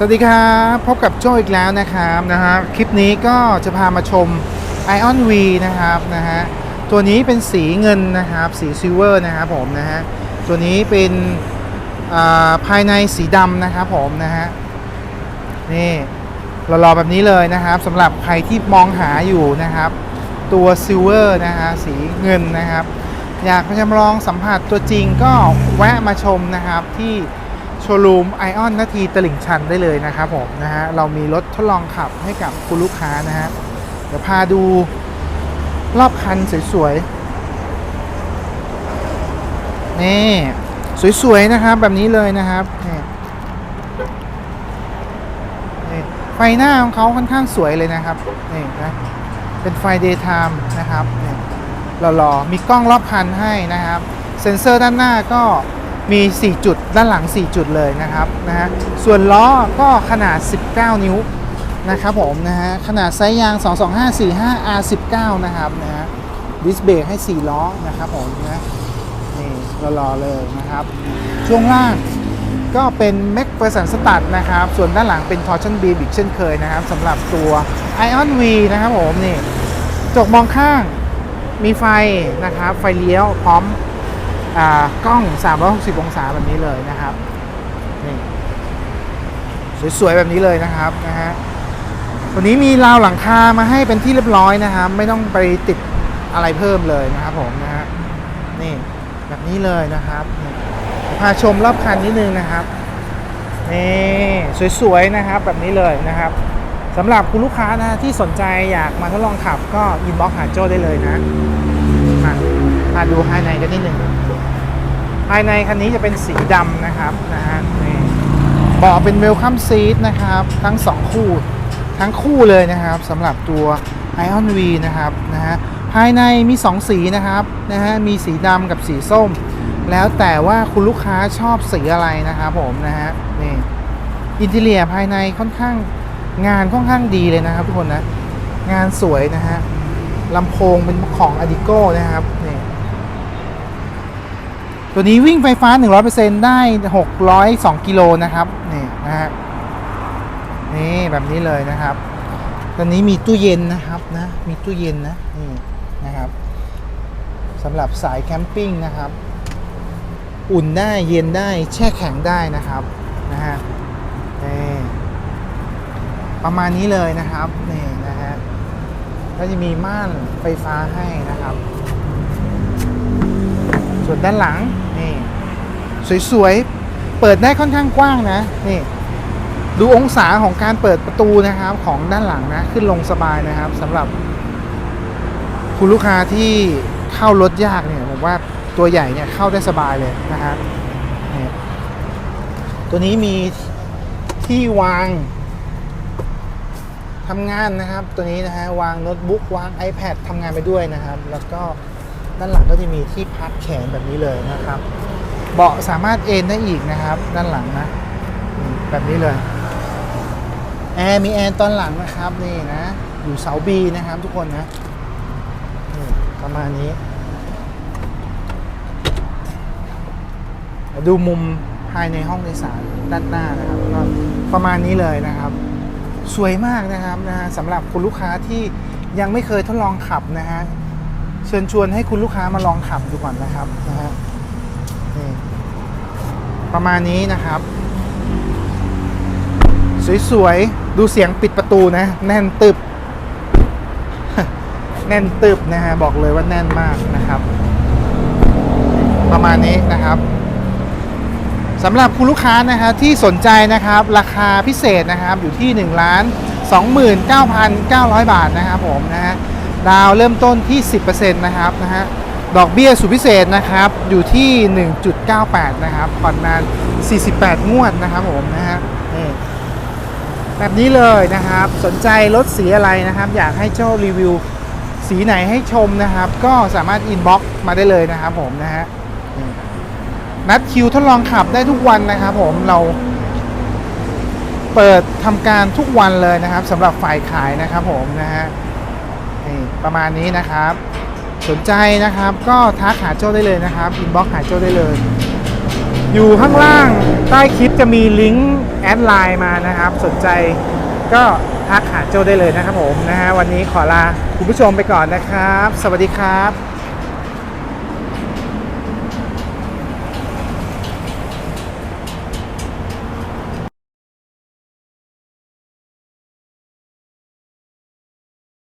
สวัสดีครับพบกับโจอีกแล้วนะครับนะฮะคลิปนี้ก็จะพามาชม Ion V นะครับนะฮะตัวนี้เป็นสีเงินนะครับสีซิลเวอร์นะครับผมนะฮะตัวนี้เป็นอ่าภายในสีดำนะครับผมนะฮะนี่หล่อๆแบบนี้เลยนะครับสำหรับใครที่มองหาอยู่นะครับ ตัวซิลเวอร์นะฮะสีเงินนะครับ อยากมาจำลองสัมผัสตัวจริงก็แวะมาชมนะครับที่ โชว์รูมไอออนนาทีตลิ่งชันได้เลยนะครับผมนะฮะเรามีรถทดลองขับให้กับคุณลูกค้านะฮะเดี๋ยวพาดูรอบคันสวยๆนี่สวยๆนะครับแบบนี้เลยนะครับนี่ไฟหน้าของเขาค่อนข้างสวยเลยนะครับนี่นะเป็นไฟ daytime นะครับนี่หล่อๆมีกล้องรอบคันให้นะครับ เซ็นเซอร์ด้านหน้าก็ มี 4 จุดด้านหลัง 4 จุดเลยนะครับนะฮะส่วนล้อก็ขนาด 19 นิ้วนะครับผมนะฮะขนาดไซส์ยาง 22545 R19 นะครับนะฮะดิสเบรกให้ 4 ล้อนะครับผมนะนี่หล่อเลยนะครับ ช่วงล่างก็เป็น m a c p h e r s o n Stud นะครับ ส่วนด้านหลังเป็น Torsion Beam อีกเช่นเคยนะครับสำหรับตัว Ion V นะครับผมนี่กระจกมองข้างมีไฟนะครับ ไฟเลี้ยวพร้อม กล้อง 360 องศาแบบนี้เลยนะครับนี่สวยๆแบบนี้เลยนะครับนะฮะตัวนี้มีราวหลังคามาให้เป็นที่เรียบร้อยนะครับ ไม่ต้องไปติดอะไรเพิ่มเลยนะครับผมนะฮะนี่แบบนี้เลยนะครับพาชมรอบคันนิดนึงนะครับนี่สวยๆนะครับแบบนี้เลยนะครับสำหรับคุณลูกค้านะที่สนใจอยากมาทดลองขับก็อินบ็อกหาโจ้ได้เลยนะมามาดูภายในกันนิดหนึ่ง ภายในคันนี้จะเป็นสีดำนะครับนะฮะนี่เบาะเป็นเวลคัมซีทนะครับ ทั้ง 2 คู่ ทั้งคู่เลยนะครับสำหรับตัว Ion V นะครับนะฮะภายในมี 2 สีนะครับนะฮะมีสีดำกับสีส้ม แล้วแต่ว่าคุณลูกค้าชอบสีอะไรนะครับผมนะฮะนี่อินเทเลียภายในค่อนข้างงานค่อนข้างดีเลยนะครับทุกคนนะ งานสวยนะฮะลำโพงเป็นของ a d i โก้นะครับน ตัวนี้วิ่งไฟฟ้า 100%ได้ 602 กิโลนะครับ นี่นะฮะ นี่แบบนี้เลยนะครับ ตัวนี้มีตู้เย็นนะครับนะ มีตู้เย็นนะ นี่นะครับสำหรับสายแคมปิ้งนะครับ อุ่นได้เย็นได้แช่แข็งได้นะครับนะฮะนี่ประมาณนี้เลยนะครับนี่นะฮะก็จะมีม่านไฟฟ้าให้นะครับ ส่วนด้านหลังนี่สวยๆ เปิดได้ค่อนข้างกว้างนะนี่ดูองศาของการเปิดประตูนะครับของด้านหลังนะขึ้นลงสบายนะครับสำหรับ คุณลูกค้าที่เข้ารถยากเนี่ยผมว่าตัวใหญ่เนี่ยเข้าได้สบายเลยนะฮะนี่ตัวนี้มีที่วางทำงานนะครับ ตัวนี้นะฮะวางโน้ตบุ๊กวาง iPad ทำงานไปด้วยนะครับ แล้วก็ ด้านหลังก็จะมีที่พักแขนแบบนี้เลยนะครับ เบาะสามารถเอนได้อีกนะครับ ด้านหลังนะ แบบนี้เลยแอร์มีแอร์ตอนหลังนะครับนี่นะอยู่เสาบีนะครับทุกคนนะนี่ประมาณนี้ดูมุมภายในห้องโดยสารด้านหน้านะครับก็ประมาณนี้เลยนะครับ สวยมากนะครับนะฮะสำหรับคุณลูกค้าที่ยังไม่เคยทดลองขับนะฮะ เชิญชวนให้คุณลูกค้ามาลองขับดูก่อนนะครับนะฮะประมาณนี้นะครับ สวยๆ ดูเสียงปิดประตูนะ แน่นตึบ แน่นตึบนะฮะ บอกเลยว่าแน่นมากนะครับ ประมาณนี้นะครับสำหรับคุณลูกค้านะครับที่สนใจนะครับ ราคาพิเศษนะครับอยู่ที่1ล้าน29,900 บาทนะครับผมนะฮะ ดาวเริ่มต้นที่ 10%นะครับนะฮะดอกเบี้ยสุดพิเศษนะครับอยู่ที่ 1.98 นะครับผ่อนนาน 48 งวดนะครับผมนะฮะแบบนี้เลยนะครับสนใจรถสีอะไรนะครับ อยากให้เจ้ารีวิวสีไหนให้ชมนะครับ ก็สามารถอินบ็อกซ์มาได้เลยนะครับผมนะฮะนัดคิวทดลองขับได้ทุกวันนะครับผมเราเปิดทำการทุกวันเลยนะครับสำหรับฝ่ายขายนะครับผมนะฮะ นี่ประมาณนี้นะครับ สนใจนะครับก็ทักหาโจ้ได้เลยนะครับอินบ็อกหาโจ้ได้เลย อยู่ข้างล่างใต้คลิปจะมีลิงก์แอดไลน์มานะครับ สนใจก็ทักหาโจ้ได้เลยนะครับผมนะฮะวันนี้ขอลาคุณผู้ชมไปก่อนนะครับ สวัสดีครับ